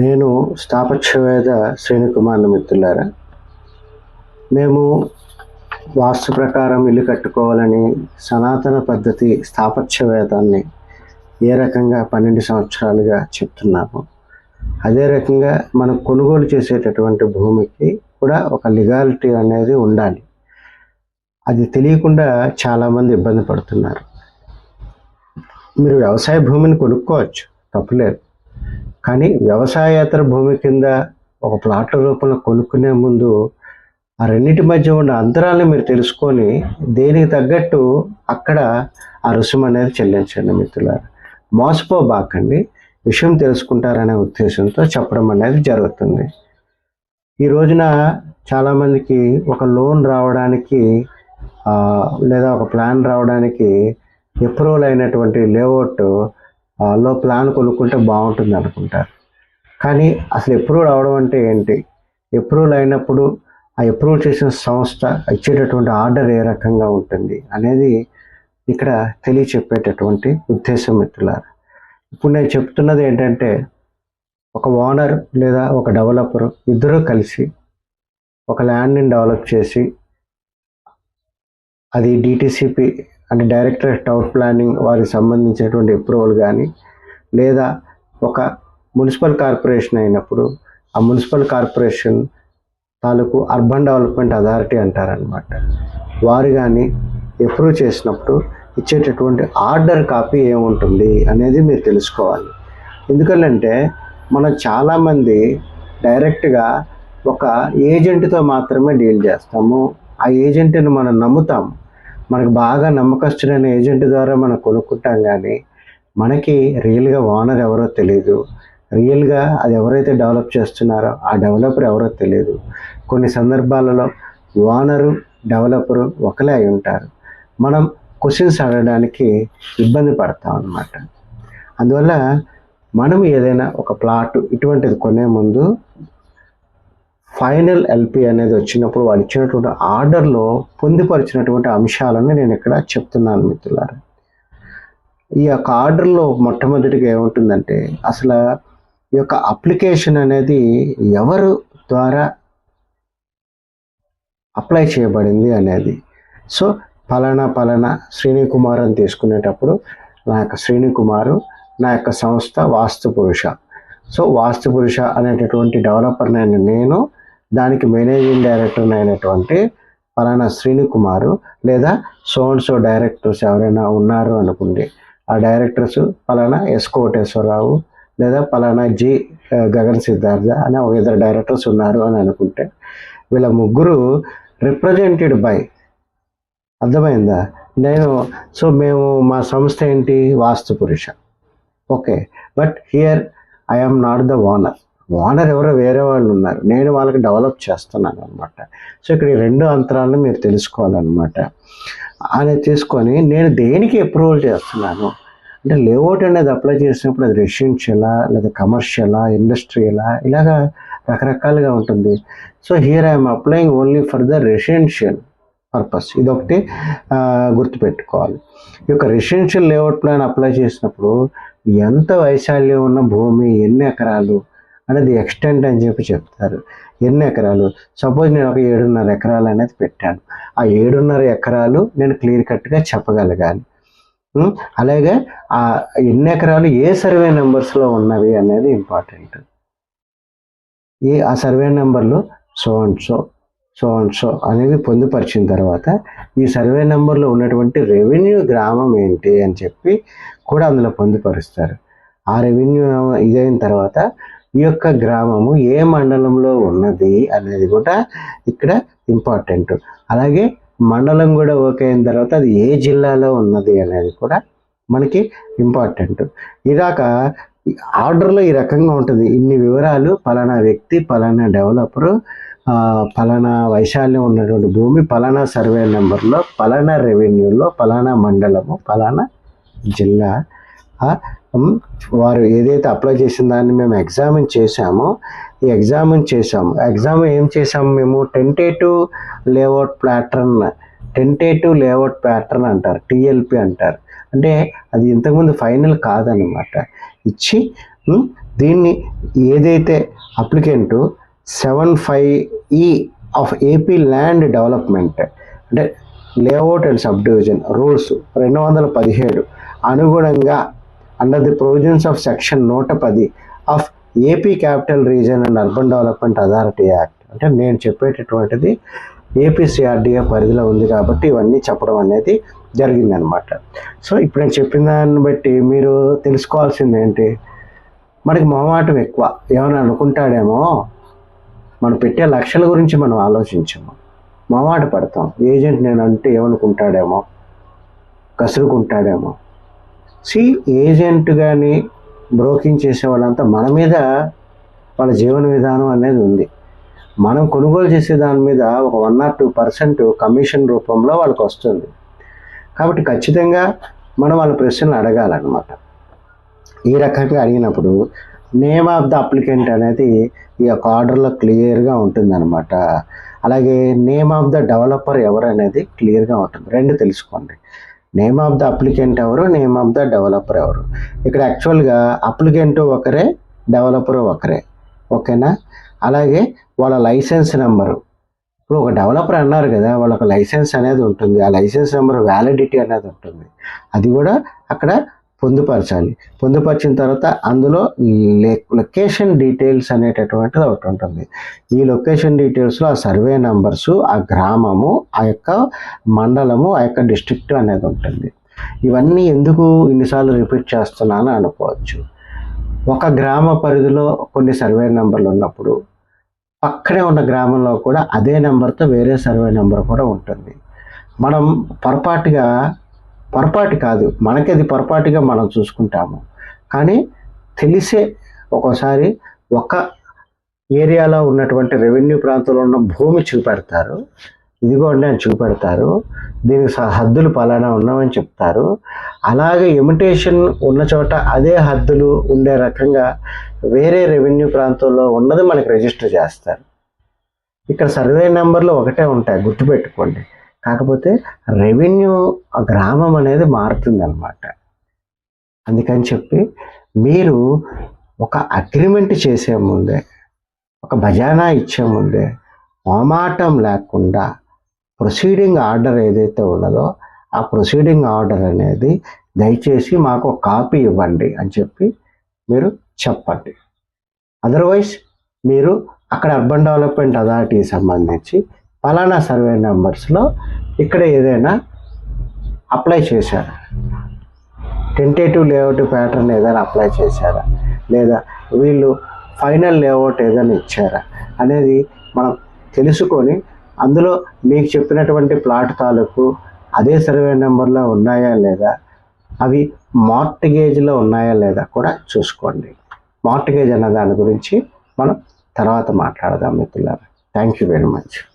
నేను స్థాపక్షవేద శ్రేణికుమార్ మిత్రులారా మేము వాస్తు ప్రకారం ఇల్లు కట్టుకోవాలని సనాతన పద్ధతి స్థాపత్యవేదాన్ని ఏ రకంగా పన్నెండు సంవత్సరాలుగా చెప్తున్నాము అదే రకంగా మనం కొనుగోలు చేసేటటువంటి భూమికి కూడా ఒక లిగాలిటీ అనేది ఉండాలి. అది తెలియకుండా చాలామంది ఇబ్బంది పడుతున్నారు. మీరు వ్యవసాయ భూమిని కొనుక్కోవచ్చు తప్పులేదు. కానీ వ్యవసాయేతర భూమి కింద ఒక ప్లాట్ల రూపంలో కొనుక్కునే ముందు ఆ రెండింటి మధ్య ఉన్న అంతరాలను మీరు తెలుసుకొని దేనికి తగ్గట్టు అక్కడ ఆ రుసుము అనేది చెల్లించండి మిత్రులారా. మోసపోబాకండి. విషయం తెలుసుకుంటారనే ఉద్దేశంతో చెప్పడం అనేది జరుగుతుంది. ఈ రోజున చాలామందికి ఒక లోన్ రావడానికి లేదా ఒక ప్లాన్ రావడానికి అప్రూవల్ అయినటువంటి లేఅవుట్లో ప్లాన్ కొనుక్కుంటే బాగుంటుంది అనుకుంటారు కానీ అసలు అప్రూవల్ అవడం అంటే ఏంటి? అప్రూవల్ అయినప్పుడు ఆ అప్రూవల్ చేసిన సంస్థ ఇచ్చేటటువంటి ఆర్డర్ ఏ రకంగా ఉంటుంది అనేది ఇక్కడ తెలియచెప్పేటటువంటి ఉద్దేశం మిత్రులారు. ఇప్పుడు నేను చెప్తున్నది ఏంటంటే ఒక ఓనర్ లేదా ఒక డెవలపర్ ఇద్దరూ కలిసి ఒక ల్యాండ్ని డెవలప్ చేసి అది డిటిసిపి అంటే డైరెక్టర్ టౌన్ ప్లానింగ్ వారికి సంబంధించినటువంటి అప్రూవల్ కానీ లేదా ఒక మున్సిపల్ కార్పొరేషన్ అయినప్పుడు ఆ మున్సిపల్ కార్పొరేషన్ తాలూకు అర్బన్ డెవలప్మెంట్ అథారిటీ అంటారనమాట వారు కానీ అప్రూవ్ చేసినప్పుడు ఇచ్చేటటువంటి ఆర్డర్ కాపీ ఏముంటుంది అనేది మీరు తెలుసుకోవాలి. ఎందుకంటే మనం చాలామంది డైరెక్ట్గా ఒక ఏజెంట్తో మాత్రమే డీల్ చేస్తాము. ఆ ఏజెంట్ని మనం నమ్ముతాము. మనకు బాగా నమ్మకస్తుడైన ఏజెంట్ ద్వారా మనం కొనుక్కుంటాం కానీ మనకి రియల్గా ఓనర్ ఎవరో తెలియదు రియల్గా అది ఎవరైతే డెవలప్ చేస్తున్నారో ఆ డెవలపర్ ఎవరో తెలియదు కొన్ని సందర్భాలలో ఓనరు డెవలపరు ఒకలే అయి ఉంటారు. మనం క్వశ్చన్స్ అడగడానికి ఇబ్బంది పడతాం అన్నమాట. అందువల్ల మనం ఏదైనా ఒక ప్లాట్ ఇటువంటిది కొనే ముందు ఫైనల్ ఎల్పి అనేది వచ్చినప్పుడు వాళ్ళు ఇచ్చినటువంటి ఆర్డర్లో పొందుపరిచినటువంటి అంశాలను నేను ఇక్కడ చెప్తున్నాను మిత్రులారా. ఈ యొక్క ఆర్డర్లో మొట్టమొదటిగా ఏముంటుందంటే అసలు ఈ యొక్క అప్లికేషన్ అనేది ఎవరు ద్వారా అప్లై చేయబడింది అనేది. సో పలానా పలానా శ్రీని కుమార్ అని తీసుకునేటప్పుడు నా యొక్క శ్రీని కుమారు నా యొక్క సంస్థ వాస్తు పురుష. సో వాస్తు పురుష అనేటటువంటి డెవలపర్ నేను దానికి మేనేజింగ్ డైరెక్టర్ అయినటువంటి పలానా శ్రీని కుమారు లేదా సోన్ సో డైరెక్టర్స్ ఎవరైనా ఉన్నారు అనుకోండి ఆ డైరెక్టర్స్ పలానా ఎస్ కోటేశ్వరరావు లేదా పలానా జి గగన్ సిద్ధార్థ అనే ఒక ఇద్దరు డైరెక్టర్స్ ఉన్నారు అని అనుకుంటే వీళ్ళ ముగ్గురు రిప్రజెంటెడ్ బై అర్థమైందా? నేను సో మేము మా సంస్థ ఏంటి? వాస్తు పురుష. Okay. But here I'm not the owner owner ఎవరో వేరే వాళ్ళు ఉన్నారు. నేను వాళ్ళకి డెవలప్ చేస్తున్నాను అనమాట సో ఇక్కడ ఈ రెండు అంతరాలను మీరు తెలుసుకోవాలన్నమాట. అని తీసుకొని నేను దేనికి అప్రూవల్ చేస్తున్నాను? అంటే లేఅవుట్ అనేది అప్లై చేసినప్పుడు అది రెసిడెన్షియలా లేదా కమర్షియలా ఇండస్ట్రియలా ఇలాగా రకరకాలుగా ఉంటుంది. So here I'm applying only for the residential purpose ఇదొకటి గుర్తుపెట్టుకోవాలి. ఈ యొక్క రెసిడెన్షియల్ లేఅవుట్ ప్లాన్ అప్లై చేసినప్పుడు ఎంత వైశాల్యం ఉన్న భూమి ఎన్ని ఎకరాలు అనేది ఎక్స్టెంట్ అని చెప్పి చెప్తారు. ఎన్ని ఎకరాలు? సపోజ్ నేను ఒక ఏడున్నర ఎకరాలు అనేది పెట్టాను. ఆ ఏడున్నర ఎకరాలు నేను క్లియర్ కట్గా చెప్పగలగాలి. అలాగే ఆ ఎన్ని ఎకరాలు ఏ సర్వే నెంబర్స్లో ఉన్నవి అనేది ఇంపార్టెంట్ ఈ ఆ సర్వే నెంబర్లు so and so so and so అనేవి పొందుపరిచిన తర్వాత ఈ సర్వే నెంబర్లో ఉన్నటువంటి రెవెన్యూ గ్రామం ఏంటి అని చెప్పి కూడా అందులో పొందుపరుస్తారు. ఆ రెవెన్యూ ఇదైన తర్వాత ఈ యొక్క గ్రామము ఏ మండలంలో ఉన్నది అనేది కూడా ఇక్కడ ఇంపార్టెంట్ అలాగే మండలం కూడా ఓకే అయిన తర్వాత అది ఏ జిల్లాలో ఉన్నది అనేది కూడా మనకి ఇంపార్టెంట్ ఇదాక ఆర్డర్లో ఈ రకంగా ఉంటుంది. ఇన్ని వివరాలు పలానా వ్యక్తి పలానా డెవలపరు పలానా వైశాల్యం ఉన్నటువంటి భూమి పలానా సర్వే నెంబర్లో పలానా రెవెన్యూలో పలానా మండలము పలానా జిల్లా వారు ఏదైతే అప్లై చేసిన దాన్ని మేము ఎగ్జామిన్ చేశామో ఈ ఎగ్జామిన్ చేసాము ఎగ్జామ్ ఏం చేసాము మేము? Tentative layout pattern tentative layout pattern అంటారు టిఎల్పి అంటారు. అంటే అది ఇంతకుముందు ఫైనల్ కాదనమాట ఇచ్చి దీన్ని ఏదైతే అప్లికెంటు సెవెన్ ఫైవ్ ఈ ఆఫ్ ఏపీ ల్యాండ్ డెవలప్మెంట్ అంటే layout and sub division rules రెండు వందల పదిహేడు అనుగుణంగా under the provisions of section నూట పది of AP capital region and urban development authority act అంటే నేను చెప్పేటటువంటిది ఏపీసీఆర్డీఏ పరిధిలో ఉంది కాబట్టి ఇవన్నీ చెప్పడం అనేది జరిగిందనమాట సో ఇప్పుడు నేను చెప్పిన దాన్ని బట్టి మీరు తెలుసుకోవాల్సింది ఏంటి? మనకి మొహమాటం ఎక్కువ. ఏమైనా అనుకుంటాడేమో? మనం పెట్టే లక్షల గురించి మనం ఆలోచించము. మొహమాట పడతాం. ఏజెంట్ నేను అంటే ఏమనుకుంటాడేమో? కసురుకుంటాడేమో? సి ఏజెంట్ కానీ బ్రోకింగ్ చేసే వాళ్ళంతా మన మీద వాళ్ళ జీవన విధానం అనేది ఉంది. మనం కొనుగోలు చేసే దాని మీద ఒక one or two percent commission రూపంలో వాళ్ళకి వస్తుంది. కాబట్టి ఖచ్చితంగా మనం వాళ్ళ ప్రశ్నలు అడగాలన్నమాట. ఈ రకంగా అడిగినప్పుడు నేమ్ ఆఫ్ ద అప్లికెంట్ అనేది ఈ యొక్క ఆర్డర్లో క్లియర్గా ఉంటుందన్నమాట. అలాగే నేమ్ ఆఫ్ ద డెవలపర్ ఎవరు అనేది క్లియర్గా ఉంటుంది. రెండు తెలుసుకోండి. నేమ్ ఆఫ్ ద అప్లికెంట్ ఎవరు? నేమ్ ఆఫ్ ద డెవలపర్ ఎవరు? ఇక్కడ యాక్చువల్గా అప్లికెంట్ ఒకరే డెవలపర్ ఒకరే. ఓకేనా అలాగే వాళ్ళ లైసెన్స్ నెంబరు ఇప్పుడు ఒక డెవలపర్ అన్నారు కదా వాళ్ళకి లైసెన్స్ అనేది ఉంటుంది. ఆ లైసెన్స్ నెంబర్ వ్యాలిడిటీ అనేది ఉంటుంది. అది కూడా అక్కడ పొందుపరచాలి. పొందుపరిచిన తర్వాత అందులో లొకేషన్ డీటెయిల్స్ అనేటటువంటిది ఒకటి ఉంటుంది. ఈ లొకేషన్ డీటెయిల్స్లో ఆ సర్వే నంబర్సు ఆ గ్రామము ఆ యొక్క మండలము ఆ యొక్క డిస్ట్రిక్ట్ అనేది ఉంటుంది. ఇవన్నీ ఎందుకు ఇన్నిసార్లు రిపీట్ చేస్తున్నాను అనుకోవచ్చు. ఒక గ్రామ పరిధిలో కొన్ని సర్వే నెంబర్లు ఉన్నప్పుడు పక్కనే ఉన్న గ్రామంలో కూడా అదే నెంబర్తో వేరే సర్వే నెంబర్ కూడా ఉంటుంది. మనం పొరపాటుగా పొరపాటు కాదు. మనకి అది పొరపాటుగా మనం చూసుకుంటాము. కానీ తెలిసే ఒక్కోసారి ఒక ఏరియాలో ఉన్నటువంటి రెవెన్యూ ప్రాంతంలో ఉన్న భూమి చూపెడతారు. ఇదిగోండి అని చూపెడతారు. దీనికి హద్దులు పలానా ఉన్నామని చెప్తారు. అలాగే ఇమిటేషన్ ఉన్న చోట అదే హద్దులు ఉండే రకంగా వేరే రెవెన్యూ ప్రాంతంలో ఉన్నది మనకి రిజిస్టర్ చేస్తారు. ఇక్కడ సర్వే నెంబర్లు ఒకటే ఉంటాయి. గుర్తుపెట్టుకోండి. కాకపోతే రెవెన్యూ గ్రామం అనేది మారుతుందన్నమాట. అందుకని చెప్పి మీరు ఒక అగ్రిమెంట్ చేసే ముందే ఒక భజానా ఇచ్చే ముందే మొమాటం లేకుండా ప్రొసీడింగ్ ఆర్డర్ ఏదైతే ఉన్నదో ఆ ప్రొసీడింగ్ ఆర్డర్ అనేది దయచేసి మాకు ఒక కాపీ ఇవ్వండి అని చెప్పి మీరు చెప్పండి. అదర్వైజ్ మీరు అక్కడ అర్బన్ డెవలప్మెంట్ అథారిటీకి సంబంధించి ఫలానా సర్వే నెంబర్స్లో ఇక్కడ ఏదైనా అప్లై చేశారా? టెంటేటివ్ లేఅవుట్ ప్యాటర్న్ ఏదైనా అప్లై చేశారా? లేదా వీళ్ళు ఫైనల్ లేఅవుట్ ఏదైనా ఇచ్చారా? అనేది మనం తెలుసుకొని అందులో మీకు చెప్పినటువంటి ప్లాట్ తాలూకు అదే సర్వే నెంబర్లో ఉన్నాయా లేదా? అవి మార్టిగేజ్లో ఉన్నాయా లేదా కూడా చూసుకోండి. మార్టిగేజ్ అన్న దాని గురించి మనం తర్వాత మాట్లాడదాం మిత్రులారా. Thank you very much.